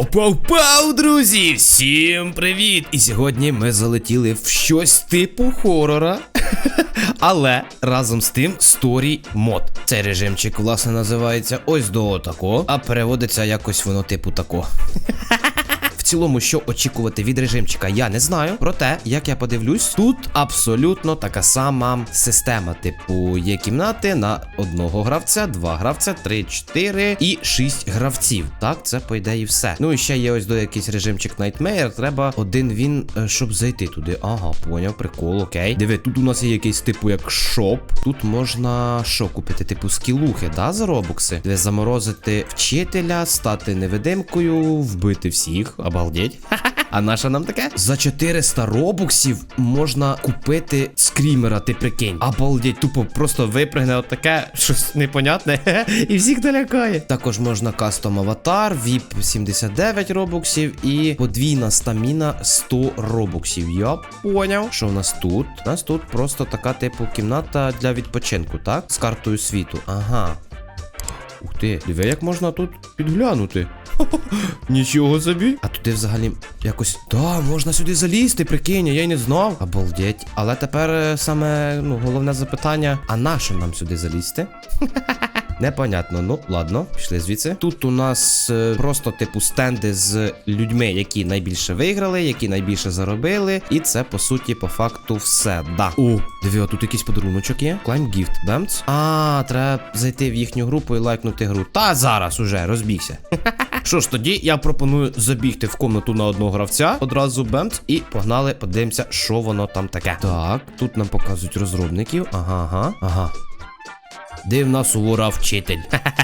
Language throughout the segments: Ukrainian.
Пау-пау-пау, друзі! Всім привіт! І сьогодні ми залетіли в щось типу хорора. Але разом з тим Story мод. Цей режимчик, власне, називається ось до тако, а переводиться якось воно типу тако. Цілому, що очікувати від режимчика, я не знаю. Проте, як я подивлюсь, тут абсолютно така сама система. Типу, є кімнати на одного гравця, два гравця, три, чотири і шість гравців. Так, це по ідеї все. Ну і ще є ось до якийсь режимчик Nightmare. Треба один він, е, щоб зайти туди. Ага, поняв, прикол, окей. Диви, тут у нас є якийсь типу як шоп. Тут можна що купити? Типу скілухи, да, за робокси? Де заморозити вчителя, стати невидимкою, вбити всіх. Обалдеть. А наша нам таке? За 400 робоксів можна купити скрімера, ти прикинь. Обалдеть, тупо просто випригне отаке щось непонятне і всіх налякає. Також можна кастом аватар, VIP 79 робоксів і подвійна стаміна 100 робоксів. Я поняв. Що в нас тут? У нас тут просто така типу кімната для відпочинку, так? З картою світу. Ага. Ух ти, диви, як можна тут підглянути. Нічого собі. А туди взагалі якось. Да, можна сюди залізти, прикинь, я й не знав. Обалдеть. Але тепер е, саме ну, головне запитання: а на що нам сюди залізти? Непонятно, ну ладно, пішли звідси. Тут у нас е, просто типу стенди з людьми, які найбільше виграли, які найбільше заробили. І це по суті, по факту, все. Да. О, диви, а тут якийсь подаруночок є. Climb gift, бемц. А, треба зайти в їхню групу і лайкнути гру. Та зараз уже розбігся. Що ж, тоді я пропоную забігти в комнату на одного гравця, одразу бемц, і погнали, подивимося, що воно там таке. Так, тут нам показують розробників. Ага, ага, ага. Дивна сувора вчитель.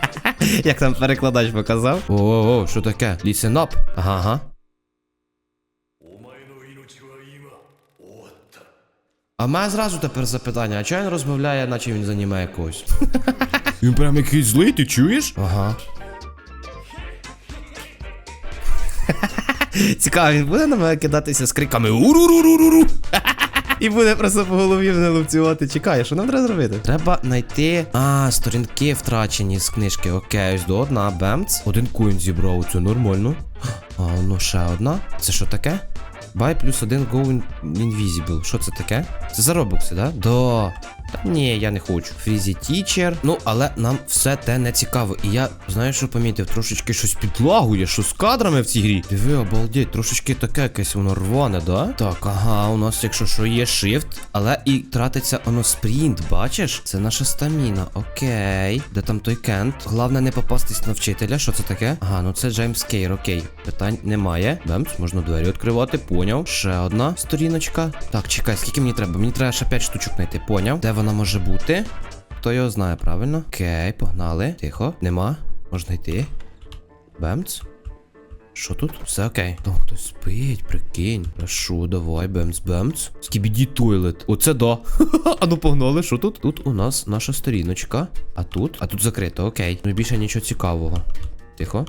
Як там перекладач показав? О, що таке? Listen up. Ага, ага. А мене зразу тепер запитання, а чого він розмовляє, наче він займає когось? Він прям якийсь злий, ти чуєш? Ага. Цікаво, він буде на мене кидатися з криками уруруруруру. І буде просто по голові мене лупцювати. Чекай, що нам треба зробити? Треба знайти. А, сторінки втрачені з книжки. Окей, ось до одна, бемц. Один коін зібрав, це нормально. А, ну ще одна. Це що таке? Buy плюс один go invisible. Що це таке? Це за робокси, да? Да. Ні, я не хочу. Фрізі тічер. Ну, але нам все те не цікаво. І я, знаєш, що помітив, трошечки щось підлагує, що з кадрами в цій грі. Диви, обалдеть, трошечки таке якесь воно рване, да? Так, ага, у нас, якщо що, є shift, але і тратиться воно спринт, бачиш? Це наша стаміна. Окей. Де там той кент? Головне не попастись на вчителя. Що це таке? Ага, ну це Джеймс Кейр, окей. Питань немає. Бемс, можна двері відкривати, поняв. Ще одна сторіночка. Так, чекай, скільки мені треба? Мені треба ще 5 штучок знайти, поняв. Де вона може бути? Хто його знає, правильно? Окей, погнали. Тихо, нема. Можна йти. Бемц. Що тут? Все окей. Там хтось спить, прикинь. Хорошо, давай, бемц, бемц. Скібіді тойлет. Оце да. а ну погнали, що тут? Тут у нас наша сторіночка. А тут? А тут закрито, окей. Ну більше нічого цікавого. Тихо.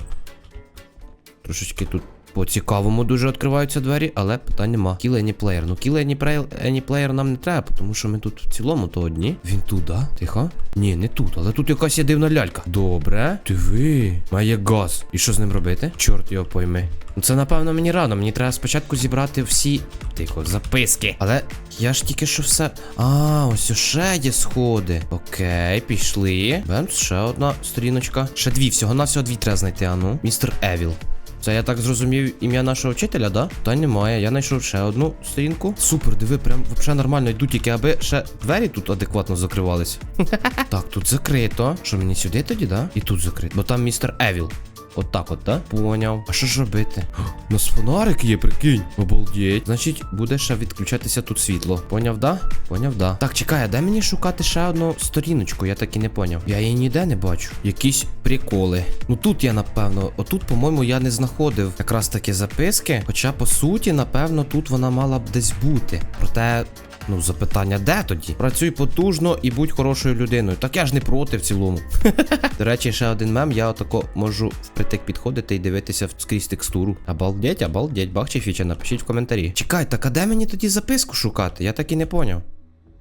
Трошечки тут по цікавому дуже відкриваються двері, але питань нема. Kill any player. Ну kill any player, any player нам не треба, тому що ми тут в цілому то одні. Він тут, да? Тихо. Ні, не тут, але тут якась є дивна лялька. Добре. Диви. Має газ. І що з ним робити? Чорт його пойми. Ну це напевно мені рано. Мені треба спочатку зібрати всі. Тихо, записки. Але я ж тільки що все. А, ось ще є сходи. Окей, пішли. Бемс, ще одна сторіночка. Ще дві, всього на всього дві треба знайти, ану. Містер Евіл. Це я так зрозумів ім'я нашого вчителя, да? Та немає. Я знайшов ще одну сторінку. Супер, диви, прям взагалі нормально йдуть, тільки аби ще двері тут адекватно закривались. так, тут закрито. Що мені сюди тоді, да? І тут закрито. Бо там містер Евіл. От так от, да? Поняв. А що ж робити? У нас фонарик є, прикинь. Обалдеть. Значить, буде ще відключатися тут світло. Поняв, да? Поняв, да. Так, чекай, а де мені шукати ще одну сторіночку? Я так і не поняв. Я її ніде не бачу. Якісь приколи. Ну тут я, напевно, отут, по-моєму, я не знаходив якраз такі записки. Хоча, по суті, напевно, тут вона мала б десь бути. Проте. Ну, запитання, де тоді? Працюй потужно і будь хорошою людиною. Так я ж не проти в цілому. До речі, ще один мем, я отако можу впритик підходити і дивитися скрізь текстуру. Обалдеть, обалдеть, бах чи фіча, напишіть в коментарі. Чекай, так а де мені тоді записку шукати? Я так і не поняв.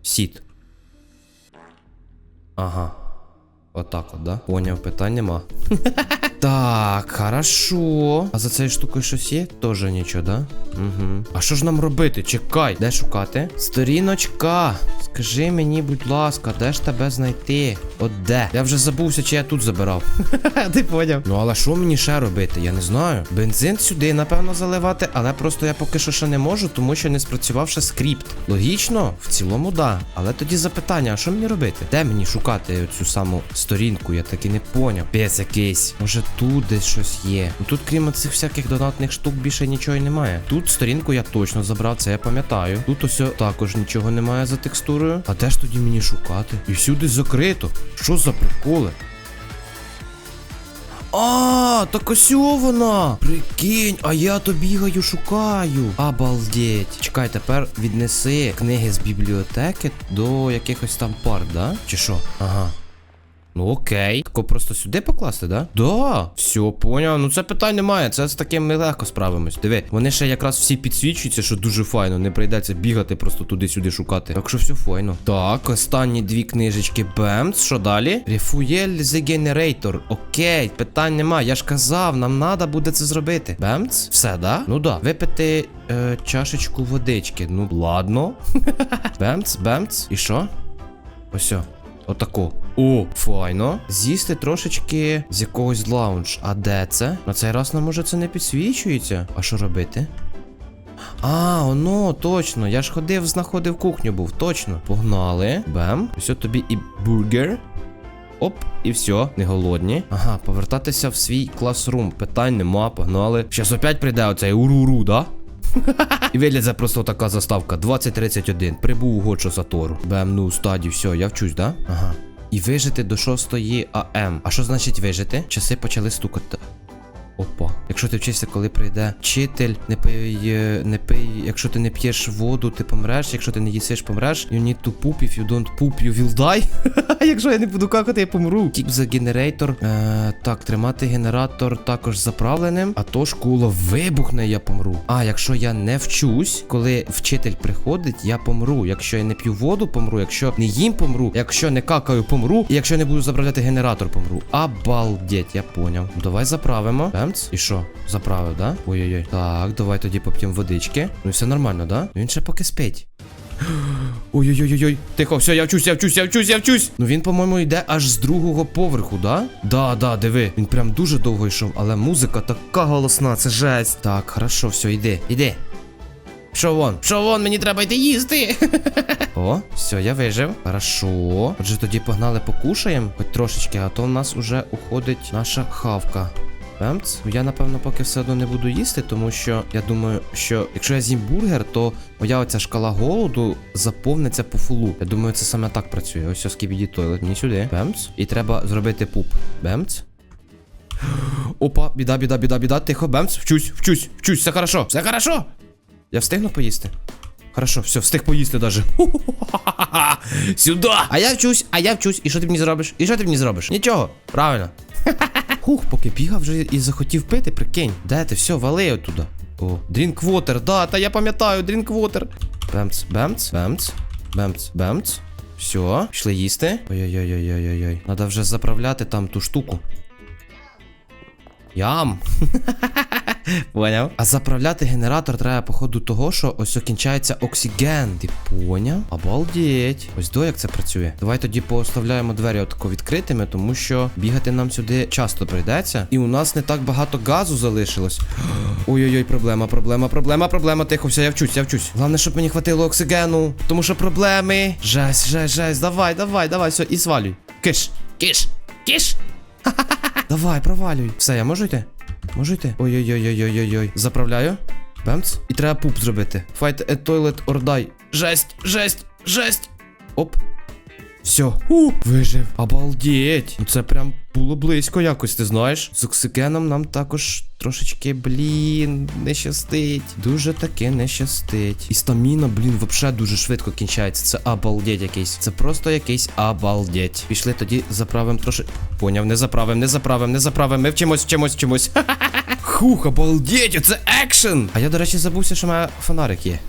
Сіт. Ага. Отак от, да? Поняв, питань нема. Так, хорошо. А за цією штукою щось є? Тоже нічого, да? Угу. А що ж нам робити? Чекай, де шукати? Сторіночка. Скажи мені, будь ласка, де ж тебе знайти? От де? Я вже забувся, чи я тут забирав. Ти поняв. Ну але що мені ще робити? Я не знаю. Бензин сюди, напевно, заливати, але просто я поки що ще не можу, тому що не спрацював ще скрипт. Логічно, в цілому, да. Але тоді запитання: а що мені робити? Де мені шукати цю саму сторінку? Я таки не поняв. Пець якийсь. Може тут десь щось є. Тут, крім цих всяких донатних штук, більше нічого й немає. Тут сторінку я точно забрав, це я пам'ятаю. Тут ось також нічого немає за текстурою. А де ж тоді мені шукати? І всюди закрито. Що за приколи? А, так ось вона! Прикинь, а я то бігаю, шукаю. Обалдеть. Чекай, тепер віднеси книги з бібліотеки до якихось там парк, да? Чи що? Ага. Ну окей. Тако просто сюди покласти, да? Да. Все, поняв. Ну це питань немає. Це з таким ми легко справимось. Диви, вони ще якраз всі підсвічуються, що дуже файно. Не прийдеться бігати просто туди-сюди шукати. Так що все файно. Так, останні дві книжечки. Бемс. Що далі? Рефуєль the Generator. Окей, питань нема. Я ж казав, нам треба буде це зробити. Бемц? Все, да? Ну да. Випити е, чашечку водички. Ну, ладно. бемц, бемц. І що? Ось. О. Отако. О, файно. З'їсти трошечки з якогось лаунж. А де це? На цей раз нам може це не підсвічується. А що робити? А, оно, точно. Я ж ходив, знаходив кухню був, точно. Погнали. Бем. Все тобі і бургер. Оп, і все, не голодні. Ага, повертатися в свій класрум. Питань нема, погнали. Щас опять прийде оцей уруру, да? І виглядає просто така заставка. 2031. Прибув у Гочо Сатору. Бем, ну, стаді, все, я вчусь, да? Ага. І вижити до 6 АМ. А що значить вижити? Часи почали стукати. Опа. Якщо ти вчишся, коли прийде вчитель, не пий, е, не пий, якщо ти не п'єш воду, ти помреш. Якщо ти не їсиш, помреш. You need to poop, if you don't poop, you will die. якщо я не буду какати, я помру. Keep the generator. Е, так, тримати генератор також заправленим. А то школа вибухне, я помру. А якщо я не вчусь, коли вчитель приходить, я помру. Якщо я не п'ю воду, помру. Якщо не їм помру, якщо не какаю, помру. І якщо не буду заправляти генератор, помру. Обалдеть, я поняв. Давай заправимо. Бемц. І що? Заправив, да? Ой-ой-ой. Так, давай тоді поп'ємо водички. Ну все нормально, да? Він ще поки спить. Ой-ой-ой-ой. Тихо, все, я вчусь, я вчусь, я вчусь, я вчусь. Ну він, по-моєму, йде аж з другого поверху, да? Да, да, диви. Він прям дуже довго йшов, але музика така голосна, це жесть. Так, хорошо, все, йди, йди. Що вон? Що вон, мені треба йти їсти. О, все, я вижив. Хорошо. Отже, тоді погнали покушаємо, хоч трошечки, а то в нас уже уходить наша хавка. Бемц. Я, напевно, поки все одно не буду їсти, тому що я думаю, що якщо я з'їм бургер, то моя оця шкала голоду заповниться по фулу. Я думаю, це саме так працює. Ось ось скібіді тойлет. Мені сюди. Бемц. І треба зробити пуп. Бемц. Опа, біда, біда, біда, біда. Тихо, бемц. Вчусь, вчусь, вчусь, все хорошо, все хорошо. Я встигну поїсти? Хорошо, все, встиг поїсти даже. Сюда! А я вчусь, а я вчусь. І що ти мені зробиш? І що ти мені зробиш? Нічого, правильно. Хух, поки бігав вже і захотів пити, прикинь. Ти? Все, вали оттуда. О, дрінквотер, да, та я пам'ятаю, дрінквотер. Бемц, бемц, бемц, бемц, бемц. Все, пішли їсти. Ой-ой-ой-ой-ой-ой. Надо вже заправляти там ту штуку. Ям. Поняв? А заправляти генератор треба, походу, того, що ось окінчається оксиген. Ти поняв? Обалдеть. Ось до як це працює. Давай тоді поставляємо двері отако відкритими, тому що бігати нам сюди часто прийдеться. І у нас не так багато газу залишилось. Ой-ой-ой, проблема, проблема, проблема, проблема. Тихо, все, я вчусь, я вчусь. Головне, щоб мені хватило оксигену. Тому що проблеми. Жесть, жесть, жесть. Давай, давай, давай, все, і свалюй. Киш, киш, киш. Давай, провалюй. Все, я можу йти? Можу йти? Ой-ой-ой-ой-ой-ой. Заправляю. Бемц. І треба пуп зробити. Fight a toilet or die. Жесть, жесть, жесть. Оп. Все. У, вижив. Обалдеть. Ну це прям було близько якось, ти знаєш. З оксигеном нам також трошечки, блін, не щастить. Дуже таки не щастить. І стаміна, блін, вообще дуже швидко кінчається. Це обалдеть якийсь. Це просто якийсь обалдеть. Пішли тоді заправимо трошки. Поняв, не заправим, не заправим, не заправим. Ми вчимось, вчимось, вчимось. Хух, обалдеть, це екшен! А я, до речі, забувся, що мене фонарик є.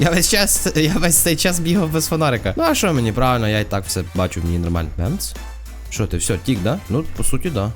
Я весь час, я весь цей час бігав без фонарика. Ну а що мені правильно, я і так все бачу, мені нормально. Бемц? Що ти, все, тік, да? Ну, по суті, да.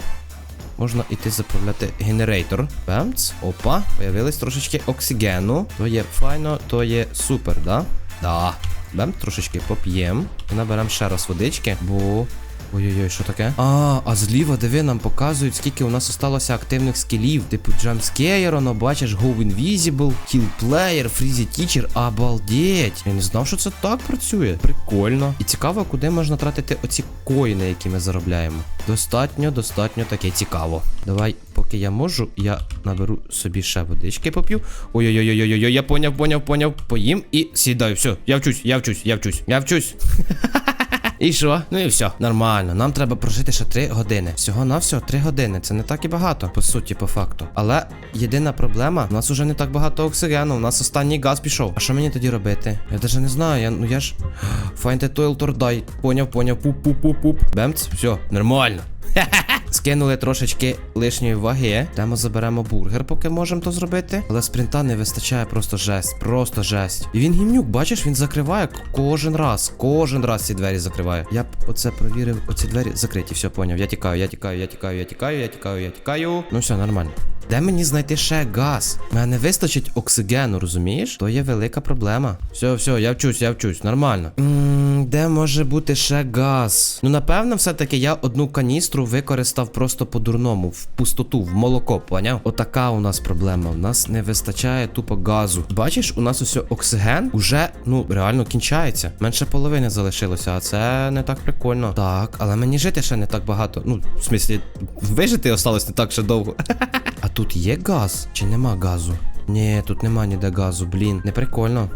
можна іти заправляти генератор. Бемц. Опа, появилось трошечки оксигену. То є файно, то є супер, да? Да. Бем, трошечки поп'ємо. І наберемо ще раз водички, бо. Ой-ой-ой, що таке? А, а зліва, диви, нам показують, скільки у нас осталося активних скілів. Типу Jumpscare, ну бачиш, Go Invisible, Kill Player, Freezy Teacher, обалдеть. Я не знав, що це так працює. Прикольно. І цікаво, куди можна тратити оці коїни, які ми заробляємо. Достатньо, достатньо таке цікаво. Давай, поки я можу, я наберу собі ще водички поп'ю. Ой-ой-ой-ой-ой, я поняв, поняв, поняв. Поїм і сідаю. Все, я вчусь, я вчусь, я вчусь, я вчусь. І що? Ну і все, нормально. Нам треба прожити ще 3 години. Всього на всього 3 години. Це не так і багато, по суті, по факту. Але єдина проблема, у нас уже не так багато оксигену, у нас останній газ пішов. А що мені тоді робити? Я навіть не знаю. Я, ну я ж. Find or die. Поняв, поняв. Пуп-пуп-пуп-пуп. Бемц, все, нормально. Скинули трошечки лишньої ваги. Йдемо заберемо бургер, поки можемо то зробити. Але спринта не вистачає просто жесть. Просто жесть. І він гімнюк, бачиш, він закриває кожен раз. Кожен раз ці двері закриває. Я б оце провірив. Оці двері закриті. Все, поняв. Я тікаю, я тікаю, я тікаю, я тікаю, я тікаю, я тікаю. Ну все, нормально. Де мені знайти ще газ? Мене вистачить оксигену, розумієш? То є велика проблема. Все, все, я вчусь, я вчусь, нормально. М, де може бути ще газ? Ну, напевно, все-таки я одну каністру використав просто по-дурному, в пустоту, в молоко, поняв? Отака у нас проблема. У нас не вистачає тупо газу. Бачиш, у нас ось оксиген уже, ну, реально кінчається. Менше половини залишилося, а це не так прикольно. Так, але мені жити ще не так багато. Ну, в смислі, вижити осталось не так ще довго. Тут є газ? Чи нема газу? Ні, тут нема ніде газу, блін, не прикольно.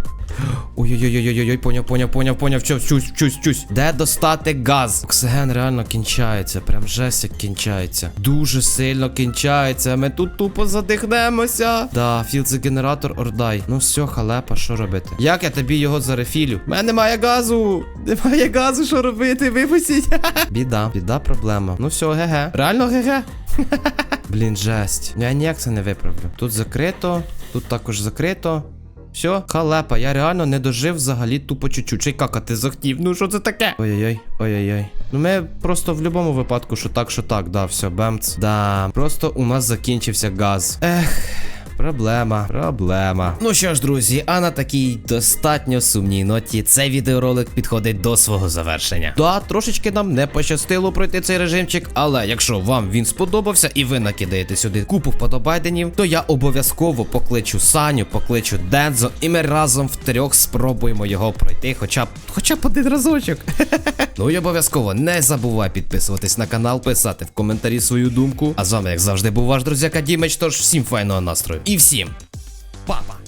Ой-ой-ой-ой-ой, поняв, поняв, поняв, поняв, чусь, чусь, чусь, чусь. Де достати газ? Оксиген реально кінчається, прям жесть як кінчається. Дуже сильно кінчається. Ми тут тупо задихнемося. Да, філ це генератор ордай. Ну все, халепа, що робити? Як я тобі його зарефілю? У мене немає газу! Немає газу, що робити? Випустіть. Біда, біда, проблема. Ну все, ге-ге. Реально ге-ге. Блін, жесть. Я ніяк це не виправлю. Тут закрито, тут також закрито. Все, халепа, я реально не дожив взагалі тупо чуть-чуть. Чи какати захтів. Ну що це таке? Ой-ой-ой, ой-ой-ой. Ну ми просто в будь-якому випадку, що так, що так, да, все, бемц. Да, просто у нас закінчився газ. Ех. Проблема, проблема. Ну що ж, друзі, а на такій достатньо сумній ноті цей відеоролик підходить до свого завершення. Да, трошечки нам не пощастило пройти цей режимчик, але якщо вам він сподобався і ви накидаєте сюди купу вподобайденів, то я обов'язково покличу Саню, покличу Дензо, і ми разом втрьох спробуємо його пройти, хоча б хоча б один разочок. Ну і обов'язково не забувай підписуватись на канал, писати в коментарі свою думку. А з вами, як завжди, був ваш друзяка Дімич, тож всім файного настрою і всім, папа!